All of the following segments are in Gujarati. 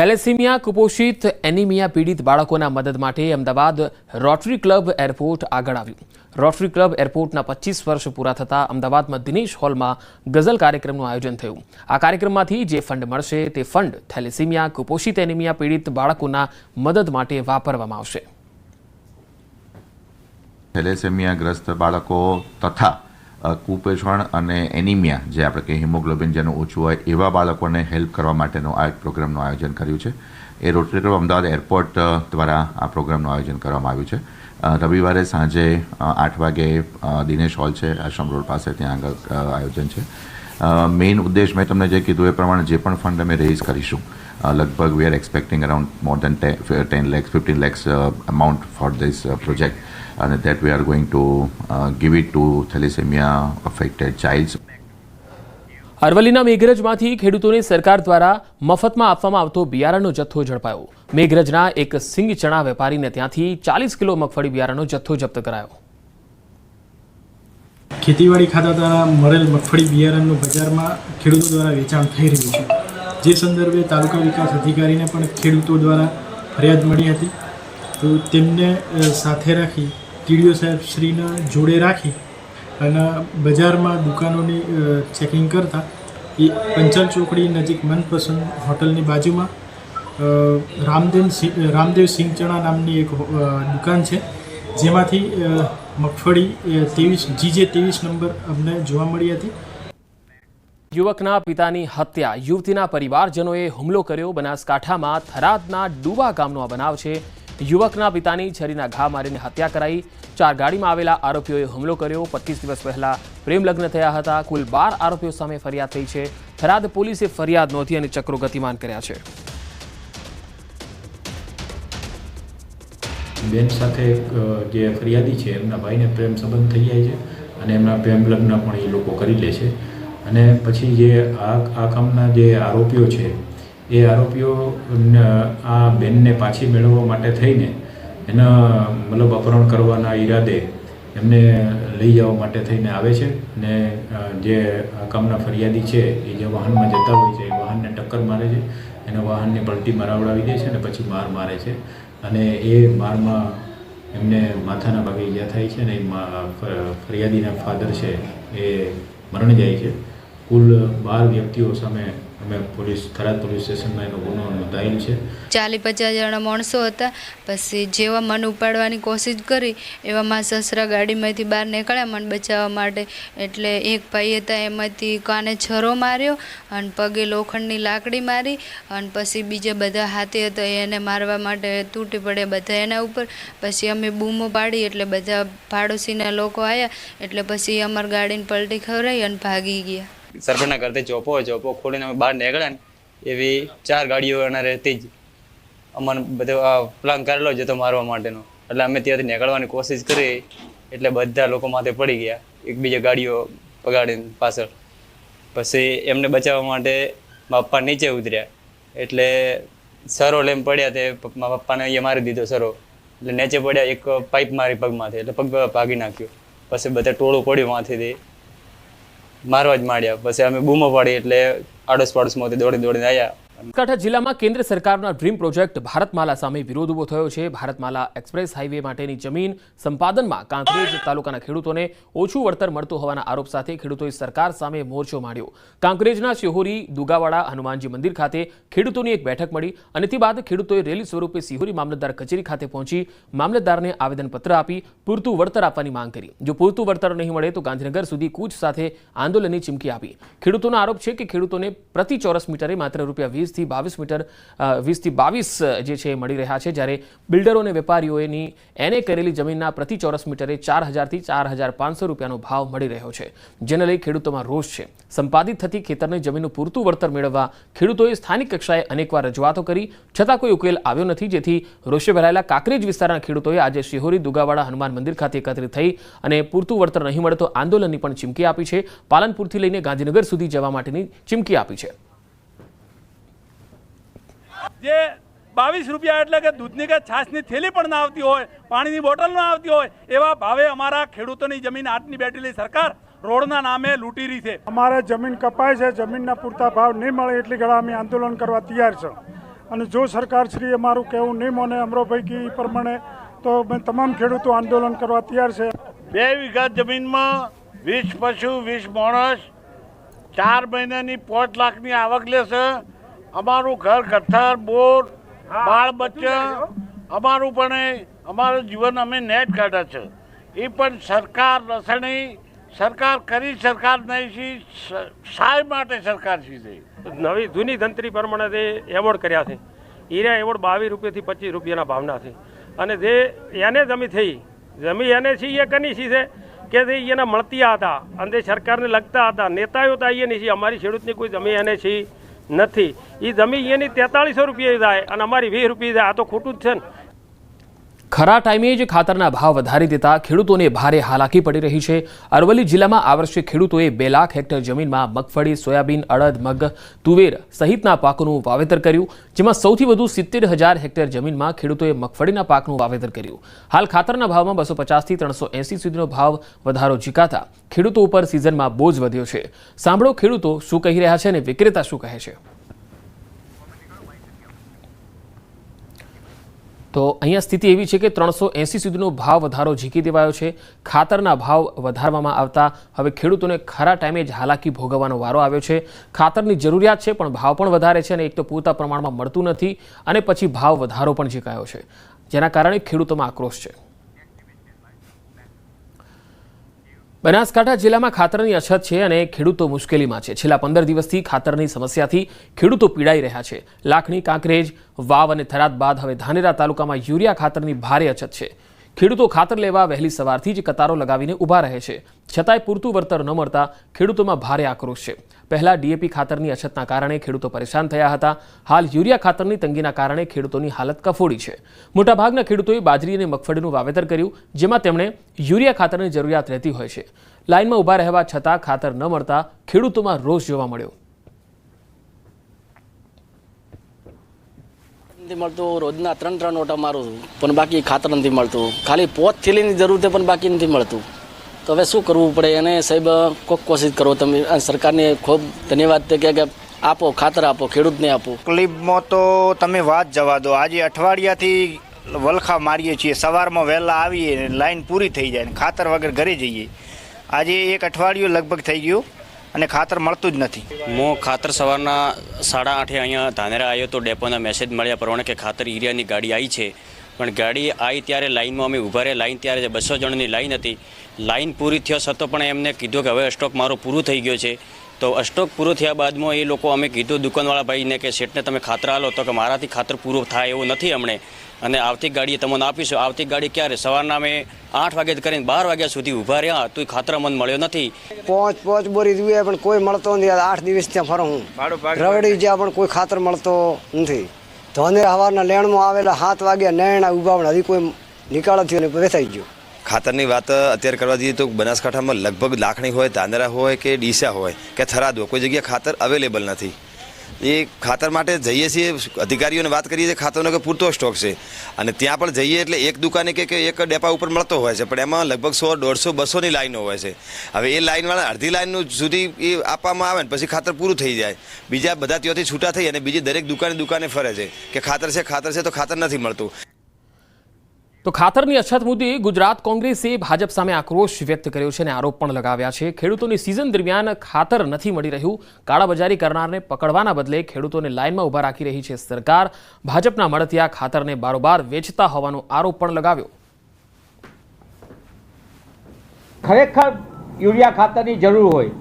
થેલેસીમિયા કુપોષિત એનિમિયા પીડિત બાળકોના મદદ માટે અમદાવાદ રોટરી ક્લબ એરપોર્ટ આગળ આવ્યું. રોટરી ક્લબ એરપોર્ટના પચીસ વર્ષ પૂરા થતાં અમદાવાદમાં દિનેશ હોલમાં ગઝલ કાર્યક્રમનું આયોજન થયું. આ કાર્યક્રમમાંથી જે ફંડ મળશે તે ફંડ થેલેસીમિયા કુપોષિત એનિમિયા પીડિત બાળકોના મદદ માટે વાપરવામાં આવશે. થેલેસેમિયાગ્રસ્ત બાળકો તથા કુપોષણ અને એનિમિયા, જે આપણે કહીએ હિમોગ્લોબિન જેનું ઓછું હોય, એવા બાળકોને હેલ્પ કરવા માટેનો આ એક પ્રોગ્રામનું આયોજન કર્યું છે. એ રોટરી ક્લબ અમદાવાદ એરપોર્ટ દ્વારા આ પ્રોગ્રામનું આયોજન કરવામાં આવ્યું છે. રવિવારે સાંજે આઠ વાગે દિનેશ હોલ છે, આશ્રમ રોડ પાસે ત્યાં આગળ આયોજન છે. મેઇન ઉદ્દેશ મેં તમને જે કીધું એ પ્રમાણે જે પણ ફંડ અમે રેઇઝ કરીશું લગભગ we are expecting around more than ten lakhs fifteen lakhs amount for this project અને that we are going to uh, give it to thalassemia affected childs. અરવલ્લીના મેઘરજમાંથી ખેડૂતોને સરકાર દ્વારા મફતમાં આપવામાં આવતો બિયારણનો જથ્થો ઝડપાયો. મેઘરજના એક સિંગ ચણા વેપારીને ત્યાંથી ચાલીસ કિલો મગફળી બિયારણનો જથ્થો જપ્ત કરાયો. ખેતીવાડી ખાતા દ્વારા મળેલ મગફળી બિયારણનું બજારમાં ખેડૂતો દ્વારા વેચાણ થઈ રહ્યું છે. જે સંદર્ભે તાલુકા વિકાસ અધિકારીને પણ ખેડૂતો દ્વારા ફરિયાદ મળી હતી. તો તેમને સાથે રાખી ટીડીઓ સાહેબ શ્રીના જોડે રાખી અને બજારમાં દુકાનોની ચેકિંગ કરતા એ પંચાલ ચોકડી નજીક મનપસંદ હોટલની બાજુમાં રામદેવ સિંહ રામદેવ સિંહ ચણા નામની એક દુકાન છે. જેમાંથી મગફળી ત્રેવીસ, જીજે ત્રેવીસ નંબર અમને જોવા મળી હતી. યુવકના પિતાની હત્યા, યુવતીના પરિવારજનોએ હુમલો કર્યો બનાસકાંઠામાં થરાદના ડુવા ગામનો આ બનાવ છે. યુવકના પિતાની છરીના ઘા મારીને હત્યા કરાઈ. ચાર ગાડીમાં આવેલા આરોપીઓએ હુમલો કર્યો. પચીસ દિવસ પહેલા પ્રેમ લગ્ન થયા હતા. કુલ બાર આરોપીઓ સામે ફરિયાદ થઈ છે. થરાદ પોલીસે ફરિયાદ નોંધી અને ચક્રો ગતિમાન કર્યા છે. બેન સાથે જે ફરિયાદી છે, એમના ભાઈને પ્રેમ સંબંધ થઈ જાય છે અને એમના પ્રેમ લગ્ન પણ એ લોકો કરી લે છે. અને પછી જે આ આ કામના જે આરોપીઓ છે એ આરોપીઓ આ બેનને પાછી મેળવવા માટે થઈને એના, મતલબ અપહરણ કરવાના ઈરાદે એમને લઈ જવા માટે થઈને આવે છે અને જે કામના ફરિયાદી છે, એ જે વાહનમાં જતા હોય છે, એ વાહનને ટક્કર મારે છે, એના વાહનને પલટી મરાવડાવી દે છે અને પછી માર મારે છે. અને એ મારમાં એમને માથાના ભાગે ઈજા થાય છે અને ફરિયાદીના ફાધર છે, એ મરણ જાય છે. કુલ બાર વ્યક્તિઓ સામે અમે પોલીસ થરાદ પોલીસ સ્ટેશનમાં એનો ગુનો નોંધાયેલ છે. ચાલીસ પચાસ જણા માણસો હતા. પછી જેવા મન ઉપાડવાની કોશિશ કરી, એવા મારા સસરા ગાડીમાંથી બહાર નીકળ્યા મન બચાવવા માટે. એટલે એક ભાઈ હતા, એમાંથી કાને છરો માર્યો અને પગે લોખંડની લાકડી મારી અને પછી બીજા બધા હાથે હતા, એને મારવા માટે તૂટી પડ્યા બધા એના ઉપર. પછી અમે બૂમો પાડી એટલે બધા પાડોશીના લોકો આવ્યા એટલે પછી અમારી ગાડીને પલટી ખવડાવી અને ભાગી ગયા. સરપંચના ઘરથી ચોપો ચોપો ખોલીને અમે બહાર નીકળ્યા ને, એવી ચાર ગાડીઓ એના રહેતી જ. અમને બધો પ્લાન કરેલો જ હતો મારવા માટેનો. એટલે અમે ત્યાંથી નીકળવાની કોશિશ કરી, એટલે બધા લોકો માથે પડી ગયા, એકબીજા ગાડીઓ પગાડીને પાછળ. પછી એમને બચાવવા માટે મારા પપ્પા નીચે ઉતર્યા. એટલે સરો લઈને પડ્યા તે, મારા પપ્પાને અહીંયા મારી દીધો સરો. એટલે નીચે પડ્યા, એક પાઇપ મારી પગમાંથી, એટલે પગ ભાગી નાખ્યો. પછી બધા ટોળું પડ્યું માથેથી. મારવા જ માંડ્યા. પછી અમે બૂમો પાડી એટલે આડોશ પાડોશમાંથી દોડી દોડીને આવ્યા બનાસકાંઠા જિલ્લામાં કેન્દ્ર સરકારના ડ્રીમ પ્રોજેક્ટ ભારતમાલા સામે વિરોધ ઊભો થયો છે. ભારતમાલા એક્સપ્રેસ હાઈવે માટેની જમીન સંપાદનમાં કાંકરેજ તાલુકાના ખેડૂતોને ઓછું વળતર મળતું હોવાના આરોપ સાથે ખેડૂતોએ સરકાર સામે મોરચો માંડ્યો કાંકરેજના શિહોરી, દુગાવાડા, હનુમાનજી મંદિર ખાતે ખેડૂતોની એક બેઠક મળી અને તે બાદ ખેડૂતોએ રેલી સ્વરૂપે સિહોરી મામલતદાર કચેરી ખાતે પહોંચી મામલતદારને આવેદનપત્ર આપી પૂરતું વળતર આપવાની માંગ કરી. જો પૂરતું વળતર નહીં મળે તો ગાંધીનગર સુધી કૂચ સાથે આંદોલનની ચીમકી આપી. ખેડૂતોનો આરોપ છે કે ખેડૂતોને પ્રતિ ચોરસ મીટરે માત્ર રૂપિયા વીસથી બાવીસ મીટર વીસથી બાવીસ જે છે મળી રહ્યા છે. જ્યારે બિલ્ડરો અને વેપારીઓની એને કરેલી જમીનના પ્રતિ ચોરસ મીટરે ચાર હજારથી ચાર હજાર પાંચસો રૂપિયાનો ભાવ મળી રહ્યો છે, જેને લઈ ખેડૂતોમાં રોષ છે. સંપાદિત થતી ખેતરની જમીનનું પૂરતું વળતર મેળવવા ખેડૂતોએ સ્થાનિક કક્ષાએ અનેકવાર રજૂઆતો કરી, છતાં કોઈ ઉકેલ આવ્યો નથી. જેથી રોષે ભરાયેલા કાંકરેજ વિસ્તારના ખેડૂતોએ આજે શિહોરી, દુગાવાડા, હનુમાન મંદિર ખાતે એકત્રિત થઈ અને પૂરતું વળતર નહીં મળે તો આંદોલનની પણ ચીમકી આપી છે. પાલનપુરથી લઈને ગાંધીનગર સુધી જવા માટેની ચીમકી આપી છે. જે બાવીસ રૂપિયા એટલે કે દૂધની કે છાશની થેલી પણ ના આવતી હોય પાણીની બોટલ ના આવતી હોય એવા ભાવે અમારા ખેડૂતોની જમીન હાથની બેઠેલી સરકાર રોડના નામે લૂંટી રહી છે. અમારે જમીન કપાય છે જમીનના પૂરતા ભાવ નહીં મળે એટલી ઘણા અમે આંદોલન કરવા તૈયાર છે. અને જો સરકારશ્રી અમારું કહેવું નહીં મને અમરોભાઈ કી પ્રમાણે તો અમે તમામ ખેડૂતો આંદોલન કરવા તૈયાર છે. બે વીઘા જમીનમાં વીસ પશુ વીસ માણસ ચાર મહિનાની પાંચ લાખની આવક લેશે અમારું ઘર કથાર બોર બાળ બચ્ચા અમારું પણ અમારું જીવન અમે નેટ કાઢ્યા છે. એ પણ સરકાર રસણી સરકાર કરી સરકાર નહીં છે સાય માટે સરકાર છી છે નવી જૂની ધંત્રી પ્રમાણે જે એવોર્ડ કર્યા છે હીરા એવોર્ડ બાવીસ રૂપિયાથી પચીસ રૂપિયાના ભાવના છે. અને જે એને જમી થઈ જમી એને છે એ કની છે કે જે એને મળતી હતા અને જે સરકારને લગતા હતા નેતાઓ તો નહીં છે અમારી ખેડૂતની કોઈ જમી એને છે નથી. એ જમી એની તેતાળીસો રૂપિયા જાય અને અમારી વીસ રૂપિયા જાય. આ તો ખોટું જ છે ને. ખરા ટાઈમે જ ખાતરના ભાવ વધારી દેતા ખેડૂતોને ભારે હાલાકી પડી રહી છે. અરવલ્લી જિલ્લામાં આ વર્ષે ખેડૂતોએ બે લાખ હેક્ટર જમીનમાં મગફળી, સોયાબીન, અડદ, મગ, તુવેર સહિતના પાકોનું વાવેતર કર્યું, જેમાં સૌથી વધુ સિત્તેર હજાર હેક્ટર જમીનમાં ખેડૂતોએ મગફળીના પાકનું વાવેતર કર્યું. હાલ ખાતરના ભાવમાં બસો પચાસથી ત્રણસો એંસી સુધીનો ભાવ વધારો ઝીકાતા ખેડૂતો ઉપર સિઝનમાં બોજ વધ્યો છે. સાંભળો ખેડૂતો શું કહી રહ્યા છે અને વિક્રેતા શું કહે છે. તો અહીંયા સ્થિતિ એવી છે કે ત્રણસો એંસી સુધીનો ભાવ વધારો ઝીકી દેવાયો છે. ખાતરના ભાવ વધારવામાં આવતા હવે ખેડૂતોને ખરા ટાઈમે જ હાલાકી ભોગવવાનો વારો આવ્યો છે. ખાતરની જરૂરિયાત છે, પણ ભાવ પણ વધારે છે અને એક તો પૂરતા પ્રમાણમાં મળતું નથી અને પછી ભાવ વધારો પણ ઝીકાયો છે. જેના કારણે ખેડૂતોમાં આક્રોશ છે. બનાસકાંઠા જિલ્લામાં ખાતરની અછત છે અને ખેડૂતો મુશ્કેલીમાં છે. છેલ્લા પંદર દિવસથી ખાતરની સમસ્યાથી ખેડૂતો પીડાઈ રહ્યા છે. લાખણી, કાંકરેજ, વાવ અને થરાદ બાદ હવે ધાનેરા તાલુકામાં યુરિયા ખાતરની ભારે અછત છે. ખેડૂતો ખાતર લેવા વહેલી સવારથી જ કતારો લગાવીને ઊભા રહે છે. છતાંય પૂરતું વળતર ન મળતા ખેડૂતોમાં ભારે આક્રોશ છે. પહેલા ડીએપી ખાતરની અછતના કારણે ખેડૂતો પરેશાન થયા હતા. હાલ યુરિયા ખાતરની તંગીના કારણે ખેડૂતોની હાલત કફોડી છે. મોટાભાગના ખેડૂતોએ બાજરી અને મગફળીનું વાવેતર કર્યું, જેમાં તેમણે યુરિયા ખાતરની જરૂરિયાત રહેતી હોય છે. લાઇનમાં ઊભા રહેવા છતાં ખાતર ન મળતા ખેડૂતોમાં રોષ જોવા મળ્યો. નથી મળતું, રોજના ત્રણ ત્રણ ઓટા મારું પણ બાકી ખાતર નથી મળતું. ખાલી પોત થેલીની જરૂર છે, પણ બાકી નથી મળતું. તો હવે શું કરવું પડે? અને સાહેબ કોક કોશિશ કરો તમે. સરકારને ખૂબ ધન્યવાદ તે કે કે આપો ખાતર આપો ખેડૂતને આપો. તકલીફમાં તો તમે વાત જવા દો. આજે અઠવાડિયાથી વલખા મારીએ છીએ. સવારમાં વહેલા આવીએ ને લાઈન પૂરી થઈ જાય ને ખાતર વગર ઘરે જઈએ. આજે એક અઠવાડિયું લગભગ થઈ ગયું અને ખાતર મળતું જ નથી. હું ખાતર સવારના સાડા આઠે અહીંયા ધાનેરા આવ્યો તો ડેપોના મેસેજ મળ્યા પ્રમાણે કે ખાતર યુરિયાની ગાડી આવી છે. પણ ગાડી આવી ત્યારે લાઇનમાં અમે ઊભા રહ્યા. લાઇન ત્યારે બસો જણની લાઇન હતી. લાઇન પૂરી થયો છતાં પણ એમને કીધું કે હવે સ્ટોક મારો પૂરું થઈ ગયો છે. તો સ્ટોક પૂરો થયા બાદમાં એ લોકો અમે કીધું દુકાનવાળા ભાઈને કે શેઠને તમે ખાતર આલો તો કે મારાથી ખાતર પૂરું થાય એવું નથી અમને અને આવતી ગાડીએ તમને આપીશું. આવતી ગાડી ક્યારે? સવારના અમે આઠ વાગે કરીને બાર વાગ્યા સુધી ઊભા રહ્યા. તો ખાતર મન મળ્યો નથી. પાંચ પાંચ બોરી જોઈએ પણ કોઈ મળતો નથી. આઠ દિવસ ત્યાં ફરું હું. રવડી જ્યાં પણ કોઈ ખાતર મળતો નથી. ધોને હવારના લેણમાં આવેલા સાત વાગ્યા નેણા ઊભા હજી કોઈ નિકાળો થયો ને વેચાઈ ગયો. ખાતરની વાત અત્યારે કરવા જઈએ તો બનાસકાંઠામાં લગભગ લાખણી હોય ધાંધરા હોય કે ડીસા હોય, કે થરાદ કોઈ જગ્યાએ ખાતર અવેલેબલ નથી. એ ખાતર માટે જઈએ છીએ, અધિકારીઓને વાત કરીએ છીએ, ખાતરનો કે પૂરતો સ્ટોક છે. અને ત્યાં પણ જઈએ એટલે એક દુકાને કે એક ડેપા ઉપર મળતો હોય છે, પણ એમાં લગભગ સો, દોઢસો, બસોની લાઈનો હોય છે. હવે એ લાઈનવાળા અડધી લાઈનનું સુધી એ આપવામાં આવે ને પછી ખાતર પૂરું થઈ જાય. બીજા બધા ત્યાંથી છૂટા થઈ અને બીજી દરેક દુકાને દુકાને ફરે છે, કે ખાતર છે ખાતર છે તો ખાતર નથી મળતું. તો ખાતરની અછત મુદ્દે ગુજરાત કોંગ્રેસે ભાજપ સામે આક્રોશ વ્યક્ત કર્યો છે અને આરોપ પણ લગાવ્યા છે. ખેડૂતોની સિઝન દરમિયાન ખાતર નથી મળી રહ્યું. કાળાબજારી કરનારને પકડવાના બદલે ખેડૂતોને લાઇનમાં ઊભા રાખી રહી છે સરકાર. ભાજપના મળતિયા ખાતરને બારોબાર વેચતા હોવાનો આરોપ પણ લગાવ્યો. ખરેખર યુરિયા ખાતરની જરૂર હોય.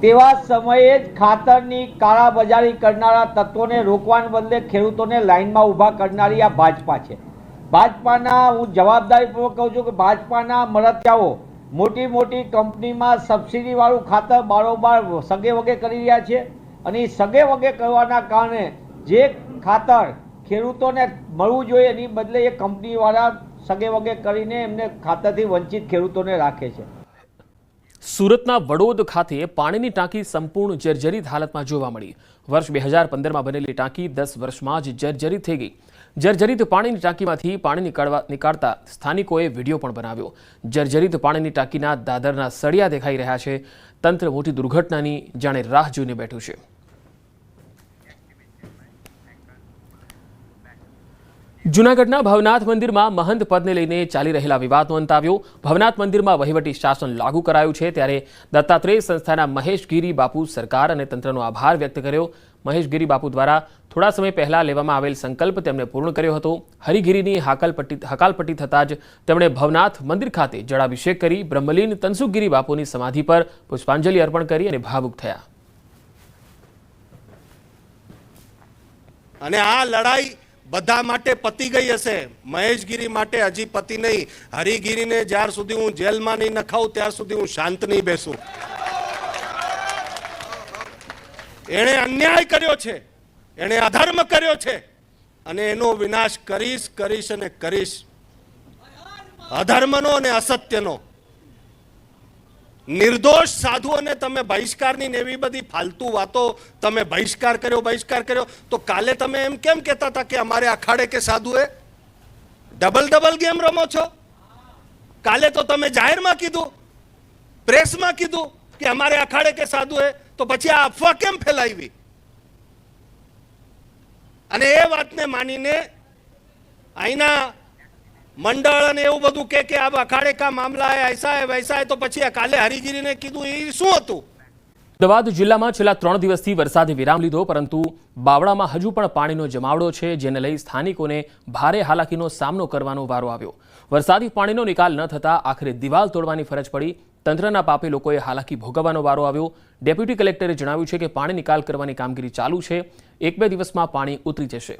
તેવા સમયે જ ખાતરની કાળાબજારી કરનારા તત્વોને રોકવાને બદલે ખેડૂતોને લાઇનમાં ઊભા કરનારી આ ભાજપા છે. ભાજપાના, હું જવાબદારીપૂર્વક કહું છું કે ભાજપાના મળતિયાઓ મોટી મોટી કંપનીમાં સબસિડીવાળું ખાતર બારોબાર સગે વગે કરી રહ્યા છે અને એ સગે વગે કરવાના કારણે જે ખાતર ખેડૂતોને મળવું જોઈએ એની બદલે એ કંપનીવાળા સગે વગે કરીને એમને ખાતરથી વંચિત ખેડૂતોને રાખે છે. સુરતના વડોદ ખાતે પાણીની ટાંકી સંપૂર્ણ જર્જરિત હાલતમાં જોવા મળી. વર્ષ બે હજાર પંદરમાં બનેલી ટાંકી દસ વર્ષમાં જ જર્જરિત થઈ ગઈ. જર્જરિત પાણીની ટાંકીમાંથી પાણી નીકળવા નીકાળતા સ્થાનિકોએ વીડિયો પણ બનાવ્યો. જર્જરિત પાણીની ટાંકીના દાદરના સળિયા દેખાઈ રહ્યા છે. તંત્ર મોટી દુર્ઘટનાની જાણે રાહ જોઈને બેઠું છે. જૂનાગઢના ભવનાથ મંદિરમાં મહંત પદને લઈને ચાલી રહેલા વિવાદનો અંત આવ્યો. ભવનાથ મંદિરમાં વહીવટી શાસન લાગુ કરાયું છે. ત્યારે દત્તાત્રેય સંસ્થાના મહેશ ગીરી બાપુ સરકાર અને તંત્રનો આભાર વ્યક્ત કર્યો. મહેશ ગીરી બાપુ દ્વારા થોડા સમય પહેલા લેવામાં આવેલ સંકલ્પ તેમણે પૂર્ણ કર્યો હતો. હરિગીરીની હાકલપટ્ટી હકાલપટ્ટી થતાં જ તેમણે ભવનાથ મંદિર ખાતે જળાભિષેક કરી બ્રહ્મલીન તનસુખગીરી બાપુની સમાધિ પર પુષ્પાંજલિ અર્પણ કરી અને ભાવુક થયા. અને આ લડાઈ બધા માટે પતી ગઈ હશે. મહેશગીરી માટે હજી પતી નહીં. હરિગીરીને જ્યાર સુધી હું જેલમાં નહીં નખાઉં ત્યાર સુધી હું શાંત નહીં બેસું. એણે અન્યાય કર્યો છે. એણે અધર્મ કર્યો છે. અને એનો વિનાશ કરીશ કરીશ અને કરીશ. અધર્મનો અને અસત્યનો. નિર્દોષ સાધુઓને તમે બહિષ્કારની ને એવી બધી ફાલતુ વાતો તમે બહિષ્કાર કર્યો બહિષ્કાર કર્યો, તો કાલે તમે એમ કેમ કહેતા હતા કે અમારે અખાડે કે સાધુએ? ડબલ ડબલ ગેમ રમો છો? કાલે તો તમે જાહેરમાં કીધું, પ્રેસમાં કીધું કે અમારે અખાડે કે સાધુએ? તો પછી આ અફવા કેમ ફેલાવી અને એ વાતને માનીને અહીંના મંડળ અને એવું બધું કે કે આ અખાડે કા મામલા હે, એસા હે, વૈસા હે, તો પછી આ કાલે હરિગીરીને કીધું એ શું હતું? અમદાવાદ જિલ્લામાં છેલ્લા ત્રણ દિવસથી વરસાદે વિરામ લીધો, પરંતુ બાવળામાં હજુ પણ પાણીનો જમાવડો છે, જેને લઈ સ્થાનિકોને ભારે હાલાકીનો સામનો કરવાનો વારો આવ્યો. વરસાદી પાણીનો નિકાલ ન થતાં આખરે દિવાલ તોડવાની ફરજ પડી. તંત્રના પાપે લોકોએ હાલાકી ભોગવવાનો વારો આવ્યો. ડેપ્યુટી કલેક્ટરે જણાવ્યું છે કે પાણી નિકાલ કરવાની કામગીરી ચાલુ છે. એક બે દિવસમાં પાણી ઉતરી જશે.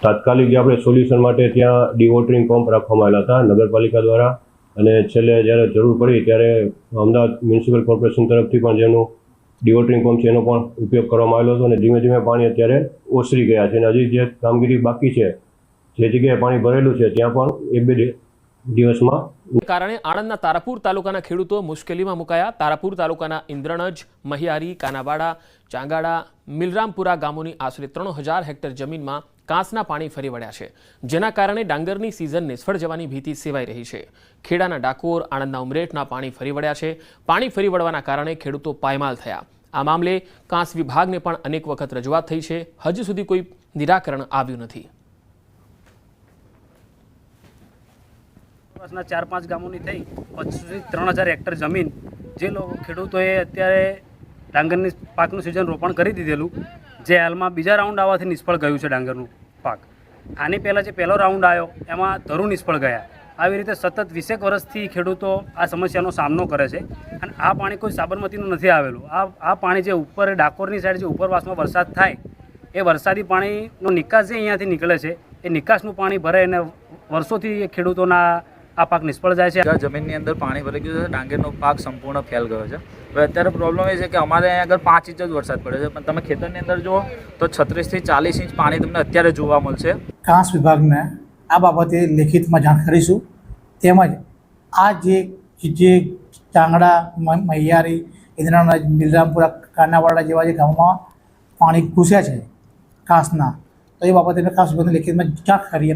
તાત્કાલિક જે આપણે સોલ્યુશન માટે ત્યાં ડિવોટરિંગ પંપ રાખવામાં આવેલા હતા નગરપાલિકા દ્વારા. અને છેલ્લે જ્યારે જરૂર પડી ત્યારે અમદાવાદ મ્યુનિસિપલ કોર્પોરેશન તરફથી પણ જેનું ડિવોટરિંગ પંપ છે, એનો પણ ઉપયોગ કરવામાં આવેલો હતો અને ધીમે ધીમે પાણી અત્યારે ઓસરી ગયા છે અને હજી જે કામગીરી બાકી છે, જે જગ્યાએ પાણી ભરેલું છે, ત્યાં પણ એક બે દિવસમાં કારણે આણંદના તારાપુર તાલુકાના ખેડૂતો મુશ્કેલીમાં મુકાયા. તારાપુર તાલુકાના ઇન્દ્રણજ મહિયારી, કાનાવાડા, ચાંગાડા, મિલરામપુરા ગામોની આશરે ત્રણ હજાર હેક્ટર જમીનમાં કાંસના પાણી ફરી વળ્યા છે, જેના કારણે ડાંગરની સિઝન નિષ્ફળ જવાની ભીતિ સેવાઈ રહી છે. ખેડાના ડાકોર, આણંદના ઉમરેઠના પાણી ફરી વળ્યા છે. પાણી ફરી વળવાના કારણે ખેડૂતો પાયમાલ થયા. આ મામલે કાંસ વિભાગને પણ અનેક વખત રજૂઆત થઈ છે. હજુ સુધી કોઈ નિરાકરણ આવ્યું નથી. આસપાસના ચાર પાંચ ગામોની થઈ પચીસથી ત્રણ હજાર હેક્ટર જમીન જે લોકો ખેડૂતોએ અત્યારે ડાંગરની પાકનું સિઝન રોપણ કરી દીધેલું, જે હાલમાં બીજા રાઉન્ડ આવવાથી નિષ્ફળ ગયું છે ડાંગરનું પાક. આની પહેલાં જે પહેલો રાઉન્ડ આવ્યો, એમાં ધરું નિષ્ફળ ગયા. આવી રીતે સતત વીસેક વર્ષથી ખેડૂતો આ સમસ્યાનો સામનો કરે છે. અને આ પાણી કોઈ સાબરમતીનું નથી આવેલું. આ આ પાણી જે ઉપર ડાકોરની સાઈડ જે ઉપરવાસમાં વરસાદ થાય એ વરસાદી પાણીનો નિકાસ જે અહીંયાથી નીકળે છે એ નિકાસનું પાણી ભરે અને વર્ષોથી એ ખેડૂતોના આ પાક નિષ્ફળ જાય છે. જમીનની અંદર પાણી ભરાઈ ગયું છે ડાંગરનો પાક સંપૂર્ણ ફેલ ગયો છે. હવે અત્યારે પ્રોબ્લેમ એ છે કે અમારે અહીંયા આગળ પાંચ ઇંચ જ વરસાદ પડે છે. પણ તમે ખેતરની અંદર જુઓ તો છત્રીસથી ચાલીસ ઇંચ પાણી તમને અત્યારે જોવા મળશે. ઘાસ વિભાગને આ બાબતે લેખિતમાં જાણ કરીશું. તેમજ આ જે જે ચાંગડા મૈયારી મહિયારી બિલરામપુરા, કાનાવાડા જેવા જે ગામોમાં પાણી ઘૂસ્યા છે કાંસના તો એ બાબતે મેં કાંસ વિભાગને લેખિતમાં જાણ કરી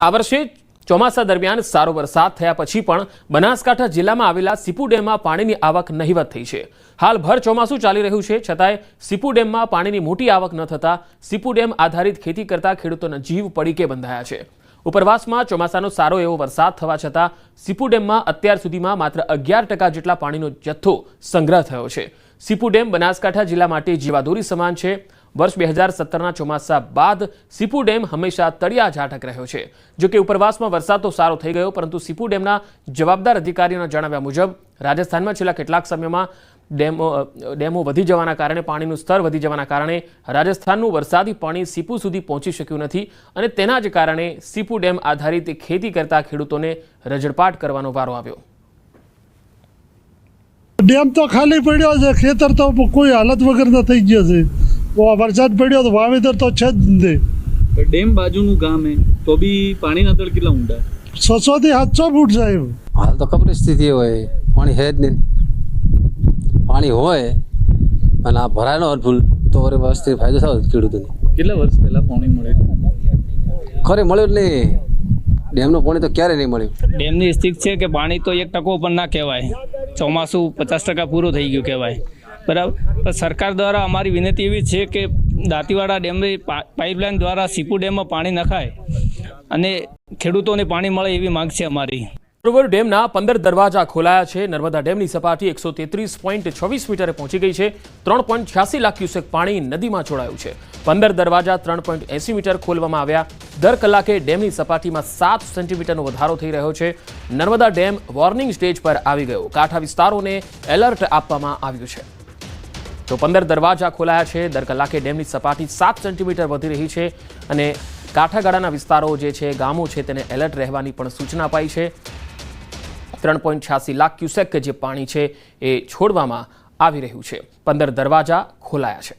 આ વર્ષે ચોમાસા દરમિયાન સારો વરસાદ થયા પછી પણ બનાસકાંઠા જિલ્લામાં આવેલા સીપુ ડેમમાં પાણીની આવક નહીવત થઈ છે. હાલ ભર ચોમાસું ચાલી રહ્યું છે, છતાંય સીપુ ડેમમાં પાણીની મોટી આવક ન થતાં સીપુ ડેમ આધારિત ખેતી કરતા ખેડૂતોના જીવ પડીકે બંધાયા છે. ઉપરવાસમાં ચોમાસાનો સારો એવો વરસાદ થવા છતાં સીપુ ડેમમાં અત્યાર સુધીમાં માત્ર અગિયાર ટકા જેટલા પાણીનો જથ્થો સંગ્રહ થયો છે. સીપુ ડેમ બનાસકાંઠા જિલ્લા માટે જીવાદોરી સમાન છે. વર્ષ બે હજાર સત્તરના ચોમાસા બાદ સીપુ ડેમ હંમેશા તળિયા ઝાટક રહ્યો છે. જોકે ઉપરવાસમાં વરસાદ તો સારો થઈ ગયો, પરંતુ સીપુ ડેમના જવાબદાર અધિકારીઓના જણાવ્યા મુજબ રાજસ્થાનમાં છેલ્લા કેટલાક સમયમાં ડેમો ડેમો વધી જવાના કારણે પાણીનું સ્તર વધી જવાના કારણે રાજસ્થાનનું વરસાદી પાણી સીપુ સુધી પહોંચી શક્યું નથી અને તેના જ કારણે સીપુ ડેમ આધારિત ખેતી કરતા ખેડૂતોને રજડપાટ કરવાનો વારો આવ્યો. ડેમ તો ખાલી પડ્યો છે ખેતર તો કોઈ હાલત વગરના થઈ ગયો છે. વરસાદ પડ્યો તો વાવેતર તો છે જ નહીં. ડેમ બાજુનું ગામ હે તો બી પાણીના તળ કેટલા ઊંડા? છસો થી સાતસો ફૂટ સાહેબ. હાલ તો ખબર સ્થિતિ હોય પાણી હે જ નહીં. પાણી હોય અને આ ભરાય ન ફૂલ તો અરે વ્યવસ્થિત ફાયદો થાય ખેડૂતોને. કેટલા વર્ષ પહેલા પાણી મળે ખરે મળ્યું જ નહીં. ડેમનું પાણી તો ક્યારે નહીં મળ્યું. ડેમની સ્થિતિ છે કે પાણી તો એક ટકો પણ ના કહેવાય. ચોમાસું પચાસ ટકા પૂરું થઈ ગયું કહેવાય. બરાબર? પણ સરકાર દ્વારા અમારી વિનંતી એવી છે કે દાંતીવાડા ડેમની પા- પાઇપલાઇન દ્વારા સીપુ ડેમમાં પાણી નખાય અને ખેડૂતોને પાણી મળે એવી માંગ છે અમારી. સરોવર ડેમના પંદર દરવાજા ખોલાયા છે. નર્મદા ડેમની સપાટી એકસો તેત્રીસ પોઈન્ટ છવ્વીસ મીટરે પહોંચી ગઈ છે. ત્રણ પોઈન્ટ છ્યાસી લાખ ક્યુસેક પાણી નદીમાં છોડાયું છે. પંદર દરવાજા ત્રણ પોઈન્ટ એસી મીટર ખોલવામાં આવ્યા. દર કલાકે ડેમની સપાટીમાં સાત સેન્ટીમીટરનો વધારો થઈ રહ્યો છે. નર્મદા ડેમ વોર્નિંગ સ્ટેજ પર આવી ગયો. કાંઠા વિસ્તારોને એલર્ટ આપવામાં આવ્યું છે. તો પંદર દરવાજા ખોલાયા છે. દર કલાકે ડેમની સપાટી સાત સેન્ટીમીટર વધી રહી છે અને કાંઠાગાળાના વિસ્તારો જે છે, ગામો છે, તેને એલર્ટ રહેવાની પણ સૂચના અપાઈ છે. ત્રણ પોઈન્ટ છ્યાસી લાખ ક્યુસેક જે પાણી છે એ છોડવામાં આવી રહ્યું છે. પંદર દરવાજા ખોલાયા છે.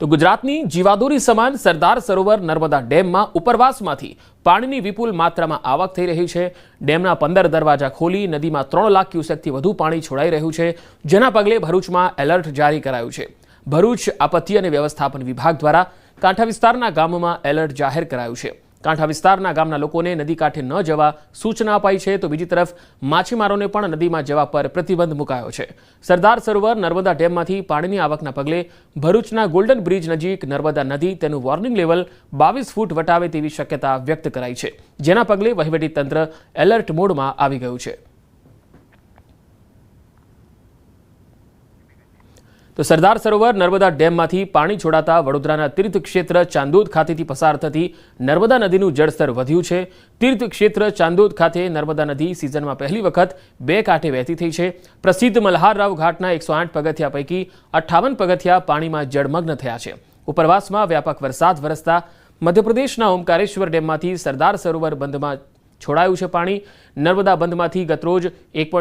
તો ગુજરાતની જીવાદોરી સમાન સરદાર સરોવર નર્મદા ડેમમાં ઉપરવાસમાંથી પાણીની વિપુલ માત્રામાં આવક થઈ રહી છે. ડેમના પંદર દરવાજા ખોલી નદીમાં ત્રણ લાખ ક્યુસેકથી વધુ પાણી છોડાઈ રહ્યું છે. જેના પગલે ભરૂચમાં એલર્ટ જારી કરાયું છે. ભરૂચ આપત્તિ અને વ્યવસ્થાપન વિભાગ દ્વારા કાંઠા વિસ્તારના ગામોમાં એલર્ટ જાહેર કરાયું છે. કાંઠા વિસ્તારના ગામના લોકોને નદી કાંઠે ન જવા સૂચના અપાઈ છે, તો બીજી તરફ માછીમારોને પણ નદીમાં જવા પર પ્રતિબંધ મુકાયો છે. સરદાર સરોવર નર્મદા ડેમમાંથી પાણીની આવકના પગલે ભરૂચના ગોલ્ડન બ્રિજ નજીક નર્મદા નદી તેનું વોર્નિંગ લેવલ બાવીસ ફૂટ વટાવે તેવી શક્યતા વ્યક્ત કરાઈ છે, જેના પગલે વહીવટીતંત્ર એલર્ટ મોડમાં આવી ગયું છે. તો સરદાર સરોવર નર્મદા ડેમમાંથી પાણી છોડાતા વડોદરાના તીર્થક્ષેત્ર ચાંદોદ ખાતેથી પસાર થતી નર્મદા નદીનું જળસ્તર વધ્યું છે. તીર્થક્ષેત્ર ચાંદોદ ખાતે નર્મદા નદી સિઝનમાં પહેલી વખત બે કાંઠે વહેતી થઈ છે. પ્રસિદ્ધ મલ્હારરાવ ઘાટના એકસો આઠ પગથિયા પૈકી અઠ્ઠાવન પગથિયા પાણીમાં જળમગ્ન થયા છે. ઉપરવાસમાં વ્યાપક વરસાદ વરસતા મધ્યપ્રદેશના ઓમકારેશ્વર ડેમમાંથી સરદાર સરોવર બંધમાં છોડાયું છે પાણી. નર્મદા બંધમાંથી ગતરોજ એક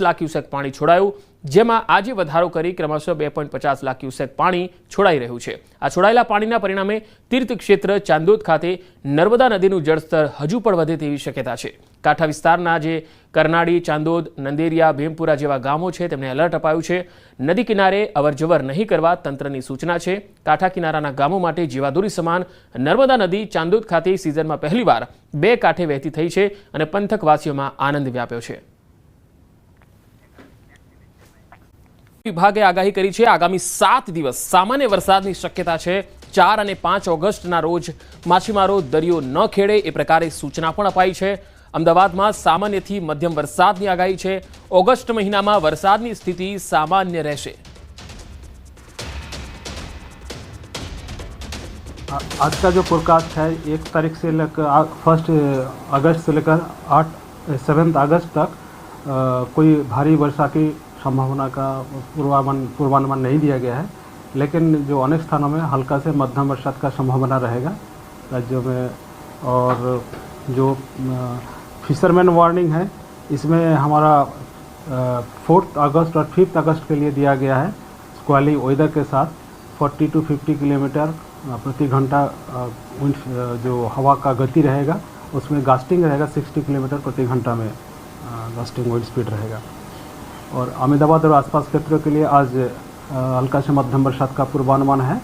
લાખ ક્યુસેક પાણી છોડાયું. જેમાં આજે વધારો કરી ક્રમશઃ બે પોઈન્ટ પચાસ લાખ ક્યુસેક પાણી છોડાઈ રહ્યું છે. આ છોડાયેલા પાણીના પરિણામે તીર્થ ક્ષેત્ર ચાંદોદ ખાતે નર્મદા નદીનું જળસ્તર હજુ પણ વધે તેવી શક્યતા છે. કાંઠા વિસ્તારના જે કરનાળી, ચાંદોદ, નંદેરિયા, ભીમપુરા જેવા ગામો છે, તેમને એલર્ટ અપાયું છે. નદી કિનારે અવરજવર નહીં કરવા તંત્રની સૂચના છે. કાંઠા કિનારાના ગામો માટે જીવાદોરી સમાન નર્મદા નદી ચાંદોદ ખાતે સિઝનમાં પહેલીવાર બે કાંઠે વહેતી થઈ છે અને પંથકવાસીઓમાં આનંદ વ્યાપ્યો છે. વિભાગે આગાહી કરી છે આગામી સાત દિવસ સામાન્ય વરસાદની શક્યતા છે ચાર અને પાંચ ઓગસ્ટના રોજ માછીમારો દરિયો ન ખેડે એ પ્રકારે સૂચના પણ અપાઈ છે અમદાવાદમાં સામાન્યથી મધ્યમ વરસાદની આગાહી છે ઓગસ્ટ મહિનામાં વરસાદની સ્થિતિ સામાન્ય રહેશે आज का जो फोरकास्ट है एक तारीख से लेकर फर्स्ट अगस्त से लेकर आठ सेवेंथ अगस्त तक अ, कोई भारी वर्षा की संभावना का पूर्वानुमान पूर्वानुमान नहीं दिया गया है, लेकिन जो अनेक स्थानों में हल्का से मध्यम बरसात का संभावना रहेगा, राज्यों में, और जो फिशरमैन वार्निंग है, इसमें हमारा फोर्थ अगस्त और फिफ्थ अगस्त के लिए दिया गया है स्क्वाली वेदर के साथ 40 टू 50 किलोमीटर प्रति घंटा जो हवा का गति रहेगा, उसमें गास्टिंग रहेगा 60 किलोमीटर प्रति घंटा में गास्टिंग विंड स्पीड रहेगा। और अहमदाबाद और आसपास क्षेत्रों के लिए आज अ, हल्का से मध्यम बरसात का पूर्वानुमान है